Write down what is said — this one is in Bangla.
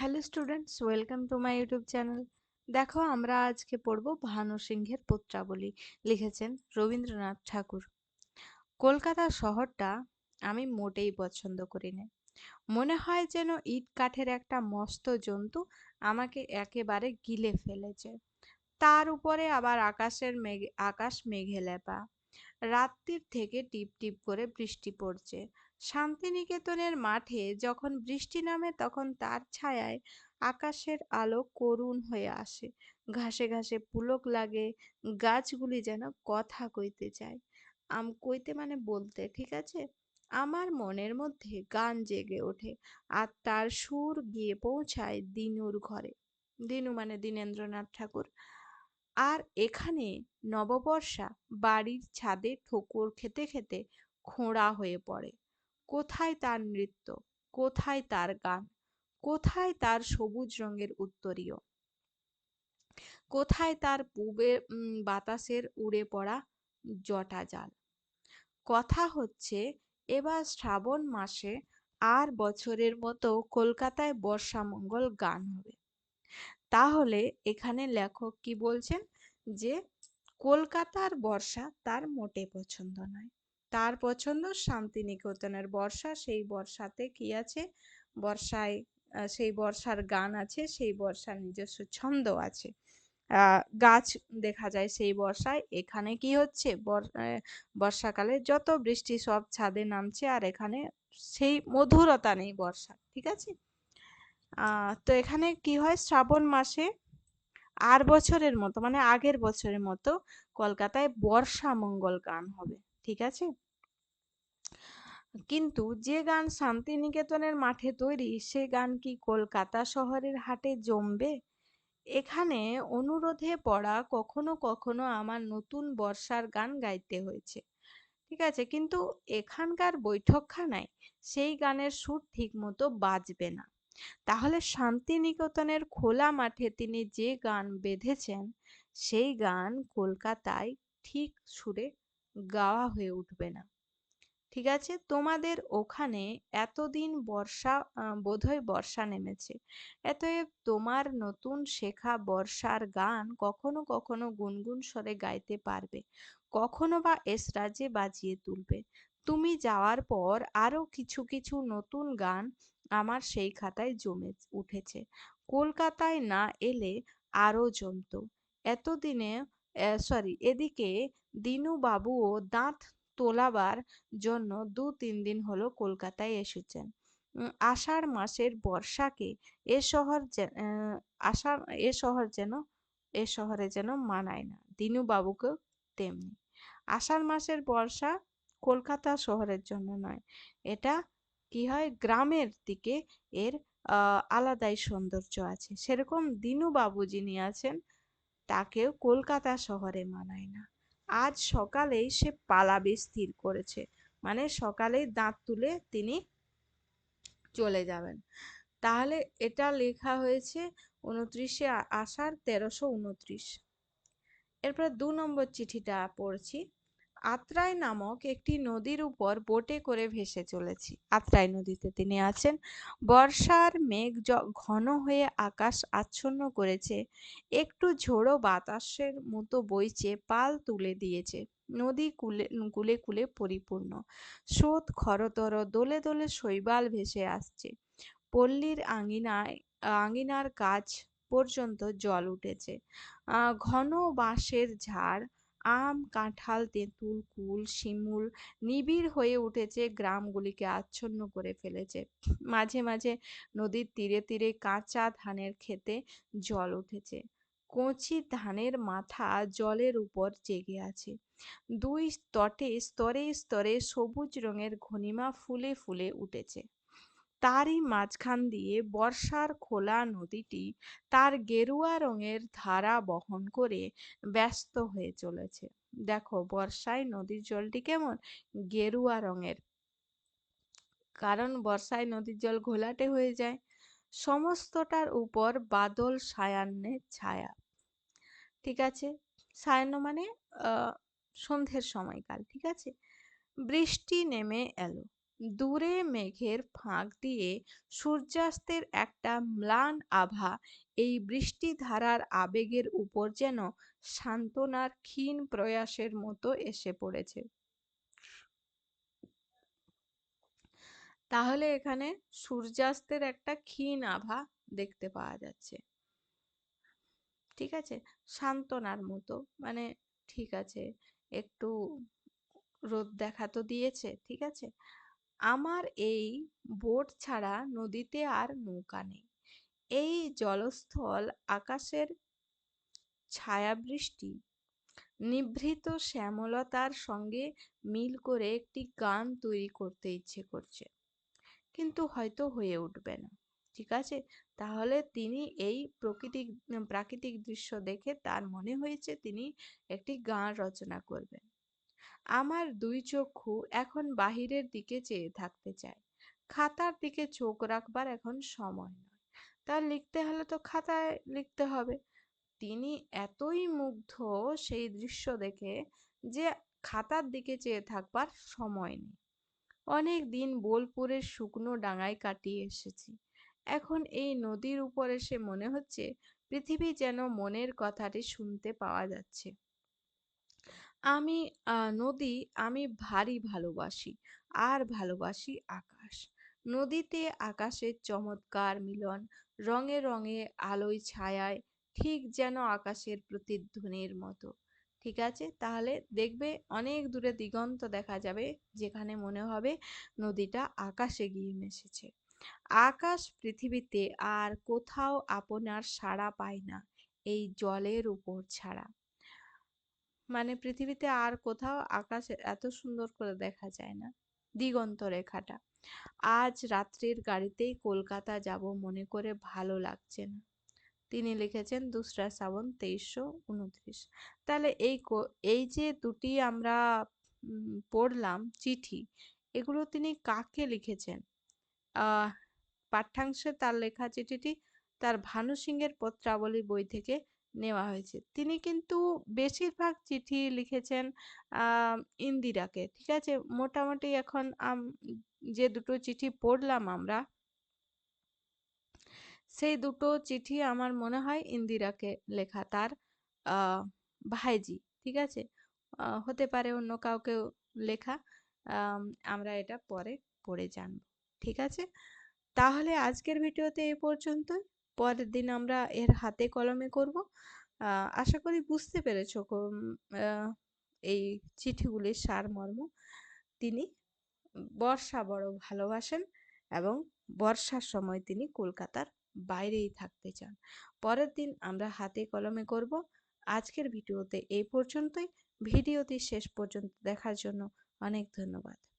Hello students welcome to my YouTube channel দেখো, আমরা আজকে পড়ব ভানু সিংহের পত্রাবলী। লিখেছেন রবীন্দ্রনাথ ঠাকুর। কলকাতা শহরটা আমি মোটেই পছন্দ করি না মনে হয় যেন ইট কাঠের একটা মস্ত জন্তু আমাকে একেবারে গিলে ফেলেছে। তার উপরে আবার আকাশের মেঘ, আকাশ মেঘে লেপা। রাত্রির থেকে টিপ টিপ করে বৃষ্টি পড়ছে। শান্তিনিকেতনের মাঠে যখন বৃষ্টি নামে তখন তার ছায়ায় আকাশের আলো করুণ হয়ে আসে। ঘাসে ঘাসে পুলক লাগে, গাছগুলি যেন কথা কইতে চায়। আম কইতে মানে বলতে, ঠিক আছে? আমার মনের মধ্যে গান জেগে ওঠে আর তার সুর গিয়ে পৌঁছায় দিনুর ঘরে। দিনু মানে দীনেন্দ্রনাথ ঠাকুর। আর এখানে নববর্ষা বাড়ির ছাদে ঠোকর খেতে খেতে খোঁড়া হয়ে পড়ে। কোথায় তার নৃত্য? কোথায় তার গান? কোথায় তার সবুজ রঙের উত্তরীয়? কোথায় তার পূবের বাতাসের উড়ে পড়া জটা জাল? কথা হচ্ছে, এবার শ্রাবণ মাসে আর বছরের মতো কলকাতায় বর্ষামঙ্গল গান হবে। তাহলে এখানে লেখক কি বলছেন? যে, কলকাতার বর্ষা তার মোটে পছন্দ নয়। তার পছন্দ শান্তিনিকেতনের বর্ষা, সেই বর্ষাতে কি আছে? বর্ষায় সেই বর্ষার গান আছে, সেই বর্ষার নিজস্ব ছন্দ আছে। গাছ দেখা যায় সেই বর্ষায়। এখানে কি হচ্ছে? বর্ষাকালে যত বৃষ্টি সব ছাদে নামছে আর এখানে সেই মধুরতা নেই বর্ষা ঠিক আছে? তো এখানে কি হয়? শ্রাবণ মাসে আর বছরের মতো মানে আগের বছরের মতো কলকাতায় বর্ষা মঙ্গল গান হবে। ঠিক আছে? কিন্তু যে গান শান্তিনিকেতনের মাঠে তৈরি, সে গান কি কলকাতা শহরের হাটে জমবে? এখানে অনুরোধে পড়া কখনো কখনো আমার নতুন বর্ষার গান গাইতে হয়েছে। ঠিক আছে, কিন্তু এখানকার বৈঠকখানায় সেই গানের সুর ঠিক মতো বাজবে না। তাহলে শান্তিনিকেতনের খোলা মাঠে তিনি যে গান বেঁধেছেন, সেই গান কলকাতায় ঠিক সুরে গাওয়া হয়ে উঠবে না। ঠিক আছে? তোমাদের ওখানে এতদিন বর্ষা বোধহয় বর্ষা নেমেছে। এতএব তোমার নতুন শেখা বর্ষার গান কখনো কখনো গুনগুন স্বরে গাইতে পারবে। কখনো বা এসরাজে বাজিয়ে তুলবে। তুমি যাওয়ার পর আরও কিছু কিছু নতুন গান আমার সেই খাতায় জমে উঠেছে। কলকাতায় না এলে আরও জমতো। এতদিনে সরি এদিকে দিনু বাবুও দাঁত তোলাবার জন্য দু তিন দিন হলো কলকাতায় এসেছেন। আষাঢ় মাসের বর্ষাকে এ শহর আষাঢ়, এ শহর যেন, এ শহরে যেন মানায় না, দিনু বাবুকেও তেমনি। আষাঢ় মাসের বর্ষা কলকাতা শহরের জন্য নয়, এটা কি হয় গ্রামের দিকে এর আলাদাই সৌন্দর্য আছে। সেরকম দিনু বাবু যিনি আছেন তাকেও কলকাতা শহরে মানায় না। আজ সকালেই সে পালাবে স্থির করেছে। মানে সকালেই দাঁত তুলে তিনি চলে যাবেন। তাহলে এটা লেখা হয়েছে উনত্রিশে আষাঢ় তেরোশো উনত্রিশ। এরপর দু নম্বর চিঠিটা পড়ছি। আত্রাই নামক একটি নদীর উপর বোটে করে ভেসে চলেছি। আত্রাই নদীতে তিনি আছেন। বর্ষার মেঘ ঘন হয়ে আকাশ আচ্ছন্ন করেছে। একটু ঝোড়ো বাতাসের মতো বইছে, পাল তুলে দিয়েছে। নদী কুলে কুলে কুলে পরিপূর্ণ। স্রোত খরতর দোলে দোলে শৈবাল ভেসে আসছে। পল্লীর আঙিনায় আঙিনার কাছ পর্যন্ত জল উঠেছে। ঘন বাঁশের ঝাড় আম, কাঁঠাল, তেঁতুল, কুল, শিমুল নিবিড় হয়ে উঠেছে, গ্রামগুলিকে আচ্ছন্ন করে ফেলেছে। মাঝে মাঝে নদীর তীরে তীরে কাঁচা ধানের খেতে জল উঠেছে। কচি ধানের মাথা জলের উপর জেগে আছে। দুই তটে স্তরে স্তরে সবুজ রঙের ঘনিমা ফুলে ফুলে উঠেছে। তারই মাঝখান দিয়ে বর্ষার খোলা নদীটি তার গেরুয়া রঙের ধারা বহন করে ব্যস্ত হয়ে চলেছে। দেখো, বর্ষায় নদীর জলটি কেমন? গেরুয়া রঙের। কারণ বর্ষায় নদীর জল ঘোলাটে হয়ে যায়। সমস্তটার উপর বাদল সায়ান্নের ছায়া। ঠিক আছে? সায়ান্ন মানে সন্ধ্যের সময়কাল, ঠিক আছে? বৃষ্টি নেমে এলো। দূরে মেঘের ফাঁক দিয়ে সূর্যাস্তের একটা ম্লান আভা এই বৃষ্টিধারার আবেগের উপর যেন সান্ত্বনার ক্ষীণ প্রয়াসের মতো এসে পড়েছে। তাহলে এখানে সূর্যাস্তের একটা ক্ষীণ আভা দেখতে পাওয়া যাচ্ছে। ঠিক আছে? সান্ত্বনার মতো। মানে ঠিক আছে, একটু রোদ দেখা তো দিয়েছে, ঠিক আছে? আমার এই বোট ছাড়া নদীতে আর নৌকা নেই। এই জলস্থল, আকাশের ছায়াবৃষ্টি, নিভৃত শ্যামলতার সঙ্গে মিল করে একটি গান তৈরি করতে ইচ্ছে করছে। কিন্তু হয়তো হয়ে উঠবে না। ঠিক আছে? তাহলে তিনি এই প্রকৃতিক, প্রাকৃতিক দৃশ্য দেখে তার মনে হয়েছে তিনি একটি গান রচনা করবেন। আমার দুই চক্ষু এখন বাহিরের দিকে চেয়ে থাকতে চায়। খাতার দিকে চোখ রাখবার এখন সময় নয়। তার লিখতে হলে তো খাতায় লিখতে হবে। তিনি এতই মুগ্ধ সেই দৃশ্য দেখে যে খাতার দিকে চেয়ে থাকবার সময় নেই। অনেক দিন বোলপুরের শুকনো ডাঙায় কাটিয়ে এসেছি। এখন এই নদীর উপর এসে মনে হচ্ছে পৃথিবী যেন মনের কথাটি শুনতে পাওয়া যাচ্ছে। আমি নদী আমি ভারী ভালোবাসি, আর ভালোবাসি আকাশ। নদীতে আকাশের চমৎকার মিলন, রঙে রঙে আলোয় ছায়ায়, ঠিক যেন আকাশের প্রতিধ্বনির মতো। ঠিক আছে? তাহলে দেখবে অনেক দূরে দিগন্ত দেখা যাবে, যেখানে মনে হবে নদীটা আকাশে গিয়ে মিশেছে। আকাশ পৃথিবীতে আর কোথাও আপনার সাড়া পায় না, এই জলের উপর ছাড়া। মানে পৃথিবীতে আর কোথাও আকাশ এত সুন্দর করে দেখা যায় না, দিগন্ত রেখাটা। আজ রাত্রির গাড়িতেই কলকাতা যাব মনে করে ভালো লাগছে না। তিনি লিখেছেন দুসরা শ্রাবণ তেইশশো উনত্রিশ। তাহলে এই এই যে দুটি আমরা পড়লাম চিঠি, এগুলো তিনি কাকে লিখেছেন? পাঠ্যাংশে তার লেখা চিঠিটি তার ভানু সিংহের পত্রাবলী বই থেকে নেওয়া হয়েছে। তিনি কিন্তু বেশিরভাগ চিঠি লিখেছেন ইন্দিরাকে, ঠিক আছে? মোটামুটি এখন যে দুটো চিঠি পড়লাম আমরা, সেই দুটো চিঠি আমার মনে হয় ইন্দিরাকে লেখা, তার ভাইজি, ঠিক আছে? হতে পারে অন্য কাউকেও লেখা আমরা এটা পরে পড়ে জানব, ঠিক আছে? তাহলে আজকের ভিডিওতে এই পর্যন্তই। পরের দিন আমরা এর হাতে কলমে করব। আশা করি বুঝতে পেরেছ এই চিঠিগুলির সারমর্ম। তিনি বর্ষা বড় ভালোবাসেন এবং বর্ষার সময় তিনি কলকাতার বাইরেই থাকতে চান। পরের দিন আমরা হাতে কলমে করব। আজকের ভিডিওতে এই পর্যন্তই। ভিডিওটি শেষ পর্যন্ত দেখার জন্য অনেক ধন্যবাদ।